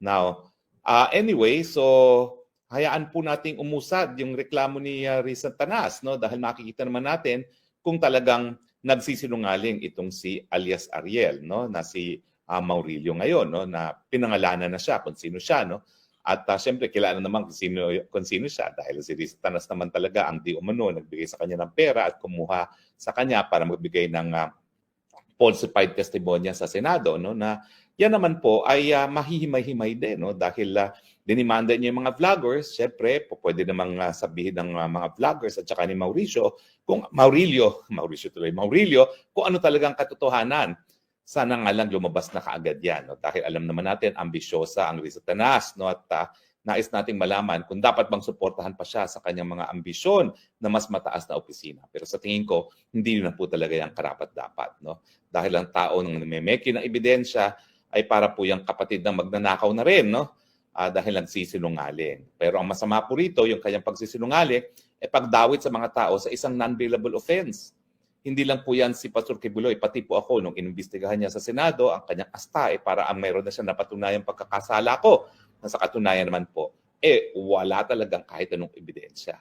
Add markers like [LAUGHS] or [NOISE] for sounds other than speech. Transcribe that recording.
Now, uh, anyway, so hayaan po nating umusad yung reklamo ni uh, Risa Tanas no? Dahil makikita naman natin kung talagang nagsisinungaling itong si alias Ariel no? Na si uh, Maurilio ngayon no? Na pinangalanan na siya kung sino siya no? At uh, syempre kilala naman kung sino kung sino siya dahil si Risa Tanas naman talaga ang di umano nagbigay sa kanya ng pera at kumuha sa kanya para magbigay ng uh, falsified testimonya sa Senado no na yan naman po ay uh, mahihimay-himay din no dahil uh, dinimanda niya yung mga vloggers, syempre po pwede namang uh, sabihin ng uh, mga vloggers at saka ni Mauricio kung Maurilio, [LAUGHS] Mauricio tuloy, Maurilio kung ano talagang katotohanan. Sana nga lang lumabas na kaagad yan no dahil alam naman natin ambisyosa ang Risa Tanas no at uh, nais nating malaman kung dapat bang suportahan pa siya sa kanyang mga ambisyon na mas mataas na opisina. Pero sa tingin ko, hindi na po talaga yung karapat dapat. No? Dahil ang tao nang namemeki ng ebidensya ay para po yung kapatid na magnanakaw na rin. No? uh, dahil nagsisinungaling. Pero ang masama po rito, yung kanyang pagsisinungaling, ay pagdawit sa mga tao sa isang non-bailable offense. Hindi lang po yan si Pastor Kibuloy, pati po ako nung inimbestigahan niya sa Senado, ang kanyang asta ay para ang mayroon na siya napatunayang pagkakasala ko. Sa katunayan naman po, eh wala talagang kahit anong ebidensya.